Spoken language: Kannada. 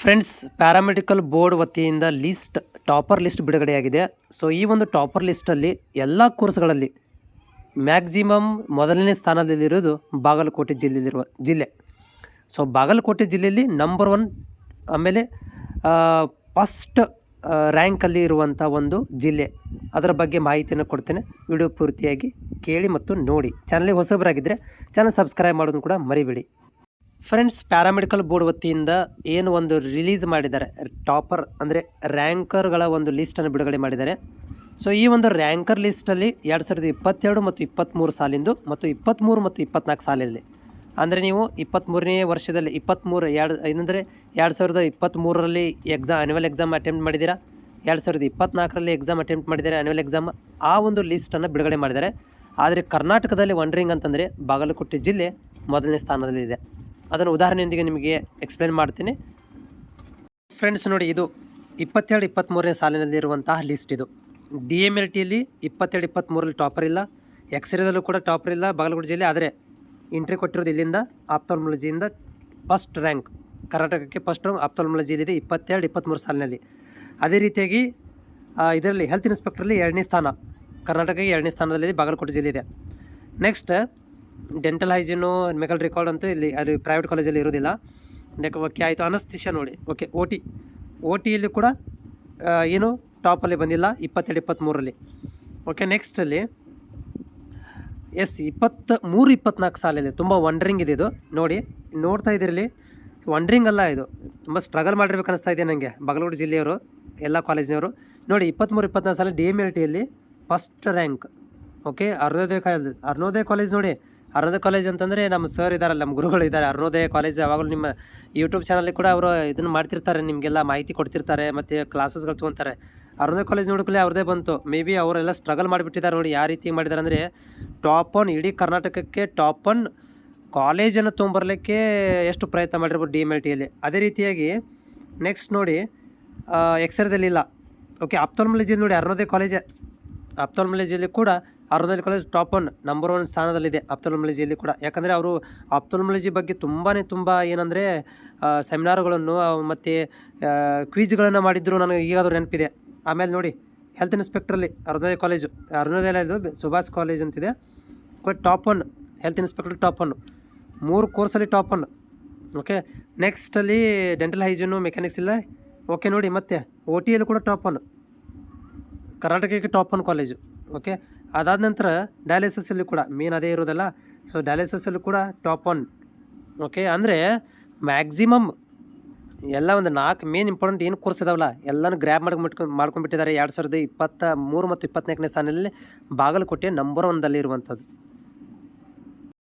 ಫ್ರೆಂಡ್ಸ್, ಪ್ಯಾರಾಮೆಡಿಕಲ್ ಬೋರ್ಡ್ ವತಿಯಿಂದ ಲಿಸ್ಟ್, ಟಾಪರ್ ಲಿಸ್ಟ್ ಬಿಡುಗಡೆಯಾಗಿದೆ. ಸೊ, ಈ ಒಂದು ಟಾಪರ್ ಲಿಸ್ಟಲ್ಲಿ ಎಲ್ಲ ಕೋರ್ಸ್ಗಳಲ್ಲಿ ಮ್ಯಾಕ್ಸಿಮಮ್ ಮೊದಲನೇ ಸ್ಥಾನದಲ್ಲಿರೋದು ಬಾಗಲಕೋಟೆ ಜಿಲ್ಲೆಯಲ್ಲಿರುವ ಜಿಲ್ಲೆ. ಸೊ, ಬಾಗಲಕೋಟೆ ಜಿಲ್ಲೆಯಲ್ಲಿ ನಂಬರ್ ಒನ್ ಆಮೇಲೆ ಫಸ್ಟ್ ರ್ಯಾಂಕಲ್ಲಿ ಇರುವಂಥ ಒಂದು ಜಿಲ್ಲೆ. ಅದರ ಬಗ್ಗೆ ಮಾಹಿತಿಯನ್ನು ಕೊಡ್ತೇನೆ. ವಿಡಿಯೋ ಪೂರ್ತಿಯಾಗಿ ಕೇಳಿ ಮತ್ತು ನೋಡಿ. ಚಾನಲ್ಗೆ ಹೊಸಬರಾಗಿದ್ದರೆ ಚಾನಲ್ ಸಬ್ಸ್ಕ್ರೈಬ್ ಮಾಡೋದನ್ನು ಕೂಡ ಮರಿಬೇಡಿ. ಫ್ರೆಂಡ್ಸ್, ಪ್ಯಾರಾಮೆಡಿಕಲ್ ಬೋರ್ಡ್ ವತಿಯಿಂದ ಏನು ಒಂದು ರಿಲೀಸ್ ಮಾಡಿದ್ದಾರೆ, ಟಾಪರ್ ಅಂದರೆ ರ್ಯಾಂಕರ್ಗಳ ಒಂದು ಲಿಸ್ಟನ್ನು ಬಿಡುಗಡೆ ಮಾಡಿದ್ದಾರೆ. ಸೊ ಈ ಒಂದು ರ್ಯಾಂಕರ್ ಲಿಸ್ಟಲ್ಲಿ ಎರಡು ಸಾವಿರದ ಇಪ್ಪತ್ತೆರಡು ಮತ್ತು ಇಪ್ಪತ್ತ್ಮೂರು ಸಾಲಿಂದು ಮತ್ತು ಇಪ್ಪತ್ತ್ಮೂರು ಮತ್ತು ಇಪ್ಪತ್ನಾಲ್ಕು ಸಾಲಲ್ಲಿ. ಅಂದರೆ ನೀವು ಇಪ್ಪತ್ತ್ಮೂರನೇ ವರ್ಷದಲ್ಲಿ ಇಪ್ಪತ್ತ್ಮೂರು ಎರಡು, ಏನಂದರೆ ಎರಡು ಸಾವಿರದ ಇಪ್ಪತ್ತ್ಮೂರರಲ್ಲಿ ಎಕ್ಸಾಮ್ ಆ್ಯನ್ಯುವಲ್ ಎಕ್ಸಾಮ್ ಅಟೆಂಪ್ಟ್ ಮಾಡಿದ್ದೀರಾ? ಎರಡು ಸಾವಿರದ ಇಪ್ಪತ್ನಾಲ್ಕರಲ್ಲಿ ಎಕ್ಸಾಮ್ ಅಟೆಂಪ್ಟ್ ಮಾಡಿದ್ದಾರೆ ಆ್ಯನ್ಯುವಲ್ ಎಕ್ಸಾಮ್ ಆ ಒಂದು ಲಿಸ್ಟನ್ನು ಬಿಡುಗಡೆ ಮಾಡಿದ್ದಾರೆ. ಆದರೆ ಕರ್ನಾಟಕದಲ್ಲಿ ವಂಡ್ರಿಂಗ್ ಅಂತಂದರೆ ಬಾಗಲಕೋಟೆ ಜಿಲ್ಲೆ ಮೊದಲನೇ ಸ್ಥಾನದಲ್ಲಿದೆ. ಅದನ್ನು ಉದಾಹರಣೆಯೊಂದಿಗೆ ನಿಮಗೆ ಎಕ್ಸ್ಪ್ಲೇನ್ ಮಾಡ್ತೀನಿ. ಫ್ರೆಂಡ್ಸ್ ನೋಡಿ, ಇದು ಇಪ್ಪತ್ತೆರಡು ಇಪ್ಪತ್ತ್ಮೂರನೇ ಸಾಲಿನಲ್ಲಿರುವಂತಹ ಲಿಸ್ಟ್ ಇದು. ಡಿ ಎಂ ಎಲ್ ಟಿಯಲ್ಲಿ ಇಪ್ಪತ್ತೆರಡು ಇಪ್ಪತ್ತ್ಮೂರಲ್ಲಿ ಟಾಪರ್ ಇಲ್ಲ. ಎಕ್ಸ್ರೇದಲ್ಲೂ ಕೂಡ ಟಾಪರ್ ಇಲ್ಲ. ಬಾಗಲಕೋಟೆ ಜಿಲ್ಲೆ ಆದರೆ ಇಂಟ್ರಿ ಕೊಟ್ಟಿರೋದು ಇಲ್ಲಿಂದ ಆಪ್ತಾಲ್ಮಾಲಜಿಯಿಂದ ಫಸ್ಟ್ ರ್ಯಾಂಕ್ ಕರ್ನಾಟಕಕ್ಕೆ ಫಸ್ಟ್ ರ್ಯಾಂಕ್ ಆಪ್ತಾಲ್ಮಾಲಜಿಯಲ್ಲಿದೆ ಇಪ್ಪತ್ತೆರಡು ಇಪ್ಪತ್ತ್ಮೂರು ಸಾಲಿನಲ್ಲಿ. ಅದೇ ರೀತಿಯಾಗಿ ಇದರಲ್ಲಿ ಹೆಲ್ತ್ ಇನ್ಸ್ಪೆಕ್ಟ್ರಲ್ಲಿ ಎರಡನೇ ಸ್ಥಾನ. ಕರ್ನಾಟಕಕ್ಕೆ ಎರಡನೇ ಸ್ಥಾನದಲ್ಲಿದೆ, ಬಾಗಲಕೋಟೆ ಜಿಲ್ಲೆ ಇದೆ next dental hygiene medical record ಅಂತೂ ಇಲ್ಲಿ ಅದು ಪ್ರೈವೇಟ್ ಕಾಲೇಜಲ್ಲಿ ಇರೋದಿಲ್ಲ ನೆಕ್ ಓಕೆ, ಆಯಿತು. ಅನಸ್ತಿಷ ನೋಡಿ. ಓಕೆ ಓ ಟಿ ಓ ಟಿಯಲ್ಲಿ ಕೂಡ ಏನು ಟಾಪಲ್ಲಿ ಬಂದಿಲ್ಲ, ಇಪ್ಪತ್ತೆರಡು ಇಪ್ಪತ್ತ್ಮೂರಲ್ಲಿ ಓಕೆ ನೆಕ್ಸ್ಟಲ್ಲಿ ಎಸ್ ಇಪ್ಪತ್ತ ಮೂರು ಇಪ್ಪತ್ನಾಲ್ಕು ಸಾಲಲ್ಲಿ ತುಂಬ ವಂಡ್ರಿಂಗ್ ಇದೆ ಇದು. ನೋಡಿ, ನೋಡ್ತಾ ಇದ್ದೀರಲ್ಲಿ ವಂಡ್ರಿಂಗ್ ಅಲ್ಲ ಇದು. ತುಂಬ ಸ್ಟ್ರಗಲ್ ಮಾಡಿರ್ಬೇಕು ಅನಿಸ್ತಾ ಇದೆ ನನಗೆ ಬಾಗಲಕೋಟೆ ಜಿಲ್ಲೆಯವರು, ಎಲ್ಲ ಕಾಲೇಜಿನವರು. ನೋಡಿ ಇಪ್ಪತ್ತ್ಮೂರು ಇಪ್ಪತ್ನಾಲ್ಕು ಸಾಲ D M L ಟಿಯಲ್ಲಿ first rank okay, Arunodaya college Arunodaya college ನೋಡಿ ಅರುಣೋದಯ ಕಾಲೇಜ್ ಅಂತಂದರೆ ನಮ್ಮ ಸರ್ ಇದ್ದಾರೆ ನಮ್ಮ ಗುರುಗಳು ಇದ್ದಾರೆ ಅರುಣೋದಯ ಕಾಲೇಜ್ ಯಾವಾಗಲೂ ನಿಮ್ಮ ಯೂಟ್ಯೂಬ್ ಚಾನಲ್ಲಿ ಕೂಡ ಅವರು ಇದನ್ನು ಮಾಡ್ತಿರ್ತಾರೆ, ನಿಮಗೆಲ್ಲ ಮಾಹಿತಿ ಕೊಡ್ತಿರ್ತಾರೆ, ಮತ್ತು ಕ್ಲಾಸಸ್ಗಳು ತೊಗೊತಾರೆ. ಅರುಣೋದಯ ಕಾಲೇಜ್ ನೋಡ್ಕೊಳ್ಳಿ ಅವ್ರದೇ ಬಂತು. ಮೇ ಬಿ ಅವರೆಲ್ಲ ಸ್ಟ್ರಗಲ್ ಮಾಡಿಬಿಟ್ಟಿದ್ದಾರೆ ನೋಡಿ, ಯಾವ ರೀತಿ ಮಾಡಿದ್ದಾರೆ ಅಂದರೆ ಟಾಪ್ ಒನ್ ಇಡೀ ಕರ್ನಾಟಕಕ್ಕೆ ಟಾಪ್ ಒನ್ ಕಾಲೇಜನ್ನು ತೊಗೊಂಬರ್ಲಿಕ್ಕೆ ಎಷ್ಟು ಪ್ರಯತ್ನ ಮಾಡಿರ್ಬೋದು ಡಿ ಎಂ ಎಲ್ ಟಿಯಲ್ಲಿ ಅದೇ ರೀತಿಯಾಗಿ ನೆಕ್ಸ್ಟ್ ನೋಡಿ ಎಕ್ಸ್ರೇದಲ್ಲಿ ಇಲ್ಲ. ಓಕೆ ಜಿಲ್ಲೆ ನೋಡಿ, ಅರುಣೋದಯ ಕಾಲೇಜೇ. ಆಪ್ತೋಲ್ಮಾಲಜಿಯಲ್ಲಿ ಕೂಡ Arunodaya college top one number one ಸ್ಥಾನದಲ್ಲಿದೆ ಆಪ್ತೋಲ್ಮಾಲಜಿಯಲ್ಲಿ ಕೂಡ. ಯಾಕಂದರೆ ಅವರು ಆಪ್ತೋಲ್ಮಾಲಜಿ ಬಗ್ಗೆ ತುಂಬಾ ತುಂಬ ಏನಂದರೆ ಸೆಮಿನಾರ್ಗಳನ್ನು ಮತ್ತು ಕ್ವೀಜ್ಗಳನ್ನು ಮಾಡಿದ್ರು ನನಗೆ ಈಗಾದರೂ ನೆನಪಿದೆ. ಆಮೇಲೆ ನೋಡಿ ಹೆಲ್ತ್ ಇನ್ಸ್ಪೆಕ್ಟ್ರಲ್ಲಿ ಅರುಣೋದಯ ಕಾಲೇಜು ಅರುಣೋದಯ ಸುಭಾಷ್ ಕಾಲೇಜ್ ಅಂತಿದೆ. Top one health inspector top one. ಮೂರು ಕೋರ್ಸಲ್ಲಿ ಟಾಪ್ ಒನ್. ಓಕೆ ನೆಕ್ಸ್ಟಲ್ಲಿ ಡೆಂಟಲ್ ಹೈಜಿನು ಮೆಕ್ಯಾನಿಕ್ಸ್ ಇಲ್ಲ. ಓಕೆ ನೋಡಿ, ಮತ್ತೆ ಓ ಟಿಯಲ್ಲಿ ಕೂಡ ಟಾಪ್ ಒನ್. ಕರ್ನಾಟಕಕ್ಕೆ ಟಾಪ್ ಒನ್ ಕಾಲೇಜು ಓಕೆ ಅದಾದ ನಂತರ ಡಯಾಲಿಸಿಸಲ್ಲಿ ಕೂಡ ಮೇನ್ ಅದೇ ಇರೋದಲ್ಲ. ಸೊ ಡಯಾಲಿಸಿಸಲ್ಲೂ ಕೂಡ ಟಾಪ್ ಒನ್ ಓಕೆ ಅಂದರೆ ಮ್ಯಾಕ್ಸಿಮಮ್ ಎಲ್ಲ ಒಂದು ನಾಲ್ಕು ಮೇನ್ ಇಂಪಾರ್ಟೆಂಟ್ ಏನು ಕೋರ್ಸ್ ಇದಾವಲ್ಲ, ಎಲ್ಲನೂ ಗ್ರ್ಯಾಬ್ ಮಾಡ್ಕೊಂಡು ಮಾಡ್ಕೊಂಡ್ಬಿಟ್ಟಿದ್ದಾರೆ. ಎರಡು ಸಾವಿರದ ಇಪ್ಪತ್ತ ಮೂರು ಮತ್ತು ಇಪ್ಪತ್ತ್ನಾಲ್ಕನೇ ಸ್ಥಾನದಲ್ಲಿ ಬಾಗಲಕೋಟೆ ನಂಬರ್ ಒಂದಲ್ಲಿ ಇರುವಂಥದ್ದು